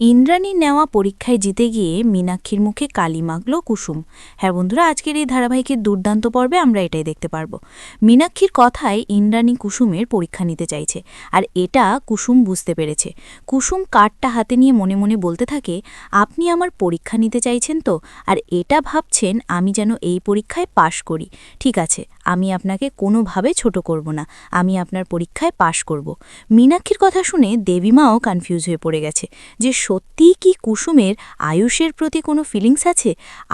ইন্দ্রাণীর নেওয়া পরীক্ষায় জিতে গিয়ে মীনাক্ষীর মুখে কালি মাগল কুসুম। হ্যাঁ বন্ধুরা, আজকের এই ধারাবাহিকের দুর্দান্ত পর্বে আমরা এটাই দেখতে পারব। মীনাক্ষীর কথায় ইন্দ্রাণী কুসুমের পরীক্ষা নিতে চাইছে, আর এটা কুসুম বুঝতে পেরেছে। কুসুম কার্ডটা হাতে নিয়ে মনে মনে বলতে থাকে, আপনি আমার পরীক্ষা নিতে চাইছেন তো, আর এটা ভাবছেন আমি যেন এই পরীক্ষায় পাশ করি। ঠিক আছে, আমি আপনাকে কোনোভাবে ছোট করব না, আমি আপনার পরীক্ষায় পাশ করব। মীনাক্ষীর কথা শুনে দেবীমাও কনফিউজ হয়ে পড়ে গেছে, যে সত্যিই কি কুসুমের, আয়ুষের প্রতি কোনো ফিলিংস আছে?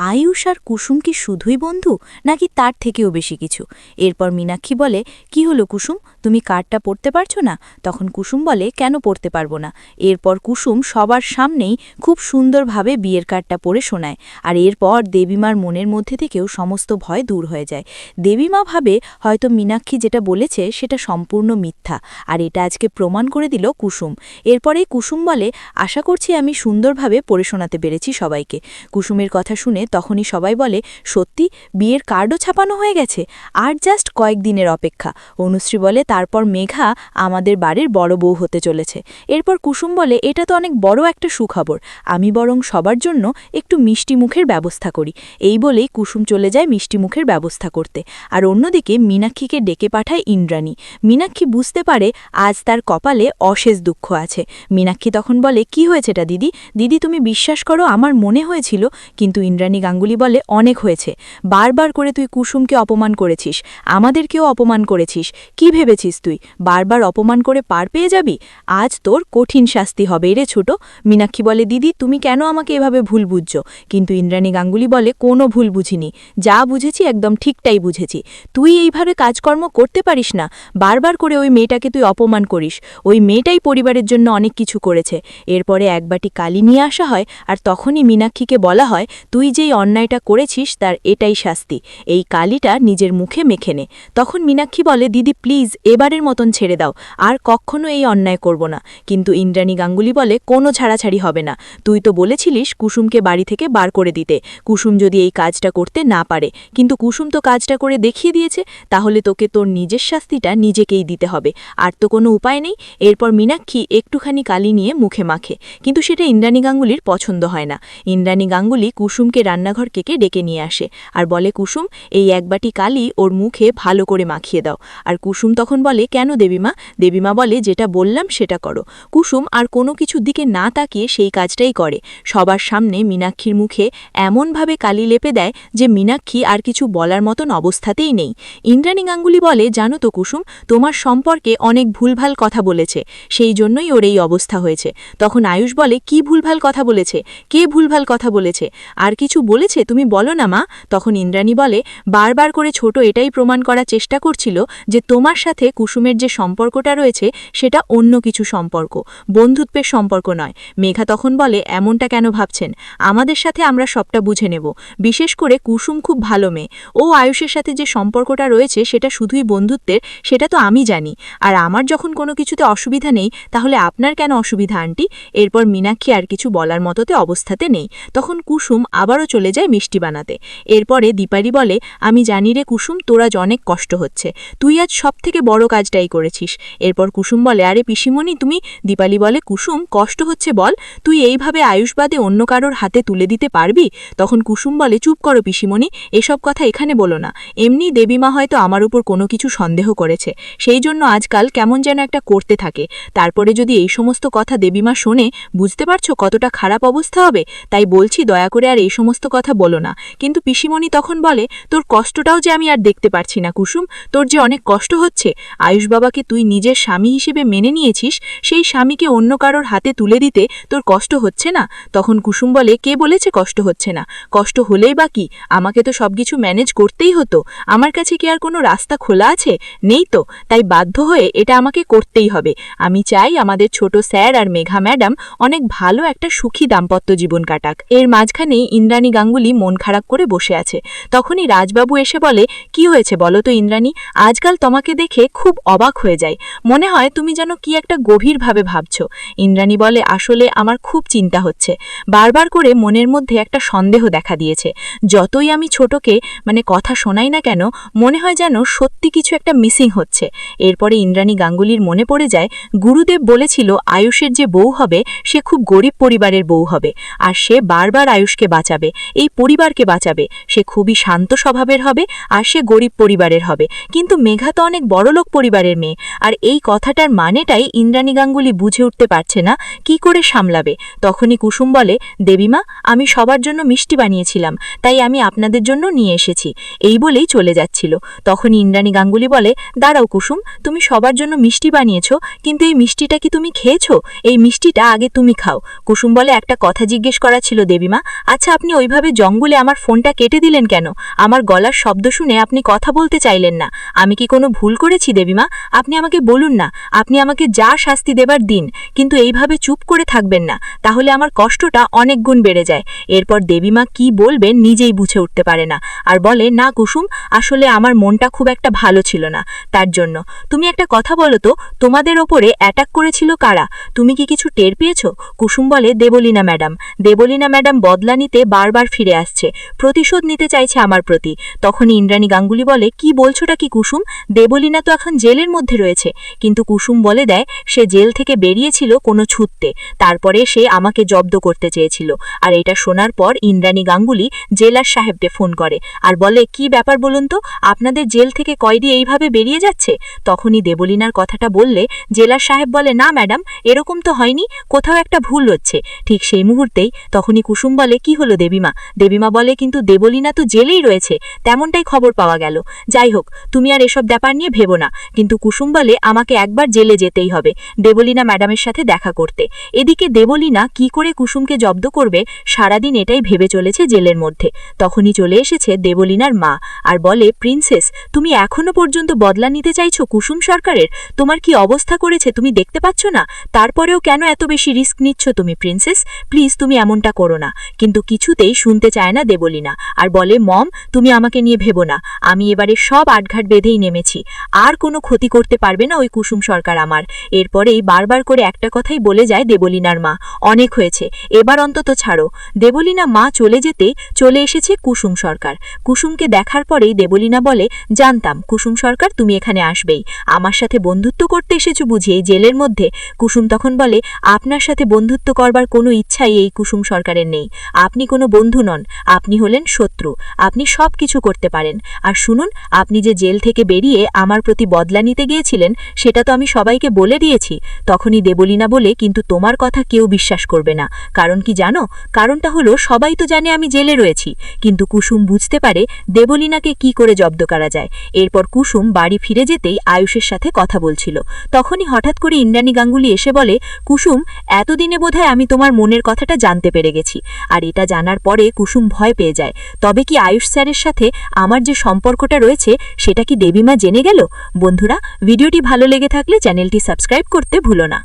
আয়ুষ আর কুসুম কি শুধুই বন্ধু, নাকি তার থেকেও বেশি কিছু? এরপর মীনাক্ষী বলে, কি হলো কুসুম? তুমি কার্ডটা পড়তে পারছ না? তখন কুসুম বলে, কেন পড়তে পারব না? এরপর কুসুম সবার সামনেই খুব সুন্দরভাবে বিয়ের কার্ডটা পড়ে শোনায়। আর এরপর দেবীমার মনের মধ্যে থেকেও সমস্ত ভয় দূর হয়ে যায়। দেবীমা ভাবে, হয়তো মীনাক্ষী যেটা বলেছে সেটা সম্পূর্ণ মিথ্যা। আর এটা আজকে প্রমাণ করে দিল কুসুম। এরপরেই কুসুম বলে, আশা করছি আমি সুন্দরভাবে পড়ে শোনাতে পেরেছি সবাইকে। কুসুমের কথা শুনে তখনই সবাই বলে, সত্যি? বিয়ের কার্ডও ছাপানো হয়ে গেছে? আর জাস্ট কয়েকদিনের অপেক্ষা। অনুশ্রী বলে তারপর মেঘা আমাদের বাড়ির বড় বউ হতে চলেছে। এরপর কুসুম বলে, এটা তো অনেক বড় একটা সুখবর। আমি বরং সবার জন্য একটু মিষ্টি মুখের ব্যবস্থা করি। এই বলেই কুসুম চলে যায় মিষ্টি মুখের ব্যবস্থা করতে। আর অন্যদিকে মীনাক্ষীকে ডেকে পাঠায় ইন্দ্রাণী। মীনাক্ষী বুঝতে পারে আজ তার কপালে অশেষ দুঃখ আছে। মীনাক্ষী তখন বলে, কি হয়েছেটা দিদি? দিদি, তুমি বিশ্বাস করো, আমার মনে হয়েছিল, কিন্তু ইন্দ্রাণী গাঙ্গুলি বলে, অনেক হয়েছে। বারবার করে তুই কুসুমকে অপমান করেছিস। আমাদেরকেও অপমান করেছিস। কি ভেবেছিস? তুই। বারবার অপমান করে পার পেয়ে যাবি? আজ তোর কঠিন শাস্তি হবে রে ছোট। মীনাক্ষী বলে, দিদি, তুমি কেন আমাকে এভাবে ভুল বুঝছ? কিন্তু ইন্দ্রাণী গাঙ্গুলি বলে, কোনো ভুল বুঝিনি। যা বুঝেছি একদম ঠিকটাই বুঝেছি। তুই এইভাবে কাজকর্ম করতে পারিস না। বারবার করে ওই মেয়েটাকে তুই অপমান করিস। ওই মেয়েটাই পরিবারের জন্য অনেক কিছু করেছে। এরপরে এক বাটি কালি নিয়ে আসা হয় আর তখনই মীনাক্ষীকে বলা হয়, তুই যেই অন্যায়টা করেছিস তার এটাই শাস্তি। এই কালিটা নিজের মুখে মেখে নে। তখন মীনাক্ষী বলে, দিদি, প্লিজ এবারের মতন ছেড়ে দাও। আর কখনো এই অন্যায় করব না। কিন্তু ইন্দ্রাণী গাঙ্গুলি বলে, কোনো ছাড়াছাড়ি হবে না। তুই তো বলেছিলিস কুসুমকে বাড়ি থেকে বার করে দিতে। কুসুম যদি এই কাজটা করতে না পারে। কিন্তু কুসুম তো কাজটা করে দেখিয়ে দিয়েছে। তাহলে তোকে তোর নিজের শাস্তিটা নিজেকেই দিতে হবে। আর তো কোনো উপায় নেই। এরপর মীনাক্ষী একটুখানি কালি নিয়ে মুখে মাখে। কিন্তু সেটা ইন্দ্রাণী গাঙ্গুলির পছন্দ হয় না। ইন্দ্রাণী গাঙ্গুলি কুসুমকে রান্নাঘর কেকে ডেকে নিয়ে আসে। আর বলে, কুসুম, এই এক বাটি কালি ওর মুখে ভালো করে মাখিয়ে দাও। আর কুসুম তখন বলে, কেন দেবীমা? দেবীমা বলে, যেটা বললাম সেটা করো। কুসুম আর কোনো কিছুর দিকে না তাকিয়ে সেই কাজটাই করে। সবার সামনে মীনাক্ষীর মুখে এমনভাবে কালি লেপে দেয় যে মীনাক্ষী আর কিছু বলার মতন অবস্থাতেই নেই। ইন্দ্রাণী গাঙ্গুলি বলে, জানো তো কুসুম, তোমার সম্পর্কে অনেক ভুলভাল কথা বলেছে। সেই জন্যই ওর এই অবস্থা হয়েছে। তখন আয়ুষ বলে, কি ভুলভাল কথা বলেছে? কে ভুলভাল কথা বলেছে? আর কিছু বলেছে? তুমি বলো না মা? তখন ইন্দ্রাণী বলে, বারবার করে ছোট এটাই প্রমাণ করার চেষ্টা করছিল যে তোমার সাথে কুসুমের যে সম্পর্কটা রয়েছে, সেটা অন্য কিছু সম্পর্ক, বন্ধুত্বের সম্পর্ক নয়। মেঘা তখন বলে, এমনটা কেন ভাবছেন? আমাদের সাথে আমরা সবটা বুঝে নেব। বিশেষ করে কুসুম খুব ভালো মেয়ে। ও আয়ুষের সাথে যে সম্পর্কটা রয়েছে, সেটা শুধুই বন্ধুত্বের, সেটা তো আমি জানি। আর আমার যখন কোনো কিছুতে অসুবিধা নেই, তাহলে আপনার কেন অসুবিধা, আন্টি? এরপর মীনাক্ষী আর কিছু বলার মতোতে অবস্থাতে নেই। তখন কুসুম আবারও চলে যায় মিষ্টি বানাতে। এরপরে দীপালি বলে, আমি জানি রে কুসুম, তোর আজ অনেক কষ্ট হচ্ছে। তুই আজ সব থেকে বড় কাজটাই করেছিস। এরপর কুসুম বলে, আরে পিসিমণি, তুমি দীপালি বলে, কুসুম, কষ্ট হচ্ছে বল, তুই এইভাবে আয়ুষবাদে অন্য কারোর হাতে তুলে দিতে পারবি? তখন কুসুম বলে, চুপ করো পিসিমণি, এসব কথা এখানে বলো না। এমনি দেবীমা হয়তো আমার উপর কোনো কিছু সন্দেহ করেছে। সেই জন্য আজকাল কেমন যেন একটা করতে থাকে। তারপরে যদি এই সমস্ত কথা দেবীমা শোনে, বুঝতে পারছ কতটা খারাপ অবস্থা হবে? তাই বলছি, দয়া করে আর এই সমস্ত কথা বলো না। কিন্তু পিসিমণি তখন বলে, তোর কষ্টটাও যে আমি আর দেখতে পারছি না কুসুম, তোর যে অনেক কষ্ট হচ্ছে আয়ুষ বাবাকে তুই নিজের স্বামী হিসেবে মেনে নিয়েছিস, সেই স্বামীকে অন্য কারোর হাতে তুলে দিতে তোর কষ্ট হচ্ছে না? তখন কুসুম বলে, কে বলেছে কষ্ট হচ্ছে না? কষ্ট হলেই বা কি? আমাকে তো সবকিছু ম্যানেজ করতেই হতো। আমার কাছে কি আর কোনো রাস্তা খোলা আছে? নেই তো। তাই বাধ্য হয়ে এটা আমাকে করতেই হবে। আমি চাই আমাদের ছোট স্যার আর মেঘা ম্যাডাম অনেক ভালো একটা সুখী দাম্পত্য জীবন কাটাক। এর মাঝখানে ইন্দ্রাণী গাঙ্গুলি মন খারাপ করে বসে আছে। তখনই রাজবাবু এসে বলে, কি হয়েছে বলো তো ইন্দ্রাণী? আজকাল তোমাকে দেখে খুব অবাক হয়ে যায় মনে হয় তুমি যেন কি একটা গভীরভাবে ভাবছ। ইন্দ্রাণী বলে, আসলে আমার খুব চিন্তা হচ্ছে। বারবার করে মনের মধ্যে একটা সন্দেহ দেখা দিয়েছে। যতই আমি ছোটকে মানে কথা শোনাই না কেন, মনে হয় যেন সত্যি কিছু একটা মিসিং হচ্ছে। এরপরে ইন্দ্রাণী গাঙ্গুলির মনে পড়ে যায়, গুরুদেব বলেছিল, আয়ুষের যে বউ হবে, সে খুব গরিব পরিবারের বউ হবে। আর সে বারবার আয়ুষকে বাঁচাবে, এই পরিবারকে বাঁচাবে। সে খুবই শান্ত স্বভাবের হবে, আর সে গরিব পরিবারের হবে। কিন্তু মেঘা তো অনেক বড়লোক পরিবারের মেয়ে। আর এই কথাটার মানেটাই ইন্দ্রাণী গাঙ্গুলি বুঝে উঠতে পারছে না, কি করে সামলাবে। তখনই কুসুম বলে দেবীমা আমি সবার জন্য মিষ্টি বানিয়েছিলাম, তাই আমি আপনাদের জন্য নিয়ে এসেছি। এই বলেই চলে যাচ্ছিল। তখনই ইন্দ্রাণী গাঙ্গুলি বলে, দাঁড়াও কুসুম, তুমি সবার জন্য মিষ্টি বানিয়েছ, কিন্তু এই মিষ্টিটা কি তুমি খেয়েছো? এই মিষ্টিটা আগে তুমি খাও। কুসুম বলে, একটা কথা জিজ্ঞেস করা ছিল দেবীমা আচ্ছা আপনি ওইভাবে জঙ্গলে আমার ফোনটা কেটে দিলেন কেন? আমার গলার শব্দ শুনে আপনি কথা বলতে চাইলেন না। আমি কি কোনো ভুল করেছি দেবীমা, আপনি আমাকে বলুন না, আপনি আমাকে যা শাস্তি দেবার দিন, কিন্তু এইভাবে চুপ করে থাকবেন না, তাহলে আমার কষ্টটা অনেক গুণ বেড়ে যায়। এরপর দেবীমা কি বলবেন নিজেই বুঝে উঠতে পারে না, আর বলে, না কুসুম, আসলে আমার মনটা খুব একটা ভালো ছিল না। তার জন্য, তুমি একটা কথা বলো তো, তোমাদের ওপরে অ্যাটাক করেছিল কারা? তুমি কি কিছু টের পেয়েছ? কুসুম বলে, দেবলীনা ম্যাডাম দেবলীনা ম্যাডাম বদলা নিতে বারবার ফিরে আসছে, প্রতিশোধ নিতে চাইছে আমার প্রতি। তখনই ইন্দ্রাণী গাঙ্গুলি বলে, কি বলছোটা কি কুসুম? দেবলীনা তো এখন জেলের মধ্যে রয়েছে। কিন্তু কুসুম বলে দেয়, সে জেল থেকে বেরিয়েছিল কোনো ছুটতে। তারপরে সে আমাকে জব্দ করতে চেয়েছিল। আর এটা শোনার পর ইন্দ্রাণী গাঙ্গুলি জেলার সাহেবকে ফোন করে। আর বলে, কি ব্যাপার বলুন তো? আপনাদের জেল থেকে কয়েদি এইভাবে বেরিয়ে যাচ্ছে? তখনই দেবলীনার কথাটা বললে, জেলার সাহেব বলে, না ম্যাডাম, এরকম তো হয়নি। কোথাও একটা ভুল হচ্ছে। ঠিক সেই মুহূর্তেই তখনই কুসুম বলে, কি হলো দেবীমা? দেবীমা বলে, কিন্তু দেবলীনা তো জেলেই রয়েছে। তেমনটাই খবর পাওয়া গেল। যাই হোক, তুমি আর এসব ব্যাপার নিয়ে ভেবো না। কিন্তু কুসুম বলে আমাকে একবার জেলে যেতেই হবে, দেবলীনা ম্যাডামের সাথে দেখা করতে। এদিকে দেবলীনা কি করে কুসুমকে জব্দ করবে, সারাদিন এটাই ভেবে চলেছে জেলের মধ্যে। তখনই চলে এসেছে দেবলীনার মা আর বলে, প্রিন্সেস, তুমি এখনও পর্যন্ত বদলা নিতে চাইছো কুসুম সরকারের? তোমার কি অবস্থা করেছে তুমি দেখতে পাচ্ছ না? তারপরেও কেন এত বেশি রিস্ক নিচ্ছ তুমি, প্রিন্সেস? প্লিজ তুমি এমনটা করো না। কিন্তু কিছুতেই শুনতে চায় না দেবলীনা আর বলে, মম, তুমি আমাকে নিয়ে ভেবো না। আমি এবারে সব আটঘাট বেঁধেই নেমেছি। আর কোনো ক্ষতি করতে পারবে না ওই কুসুম সরকার আমার। এরপরেই বারবার করে একটা কথাই বলে যায় দেবলীনার মা। অনেক হয়েছে, এবার অন্তত ছাড়ো। দেবলীনা মা চলে যেতে চলে এসেছে কুসুম সরকার। কুসুমকে দেখার পরেই দেবলীনা বলে, জানতাম, কুসুম সরকার তুমি এখানে আসবেই। আমার সাথে বন্ধুত্ব করতে এসেছ বুঝি এই জেলের মধ্যে? কুসুম তখন বলে, আপনার সাথে বন্ধুত্ব করবার কোনো ইচ্ছাই এই কুসুম সরকারের নেই। আপনি কোনো বন্ধু নন। আপনি হলেন শত্রু আপনি সব কিছু করতে পারেন। আর শুনুন, আপনি যে জেল থেকে বেরিয়ে আমার প্রতি বদলা নিতে গিয়েছিলেন, সেটা তো আমি সবাইকে বলে দিয়েছি। তখনই দেবলীনা বলে, কিন্তু তোমার কথা কেউ বিশ্বাস করবে না। কারণ কি জানো? কারণটা হলো, সবাই তো জানে আমি জেলে রয়েছি। কিন্তু কুসুম বুঝতে পারে, দেবলীনাকে কি করে জব্দ করা যায়। এরপর কুসুম বাড়ি ফিরে যেতেই আয়ুষের সাথে কথা বলছিল। তখনই হঠাৎ করে ইন্দ্রাণী গাঙ্গুলি এসে বলে, কুসুম, এতদিনে বোধহয় আমি তোমার মনের কথাটা জানতে পেরে গেছি। আর এটা জানার পরে কুসুম ভয় পেয়ে যায়। তবে কি আয়ুষ স্যারের সাথে আমার যে সম্পর্কটা রয়েছে, সেটা কি দেবীমা জেনে গেল? বন্ধুরা, ভিডিওটি ভালো লেগে থাকলে চ্যানেলটি সাবস্ক্রাইব করতে ভুলো না।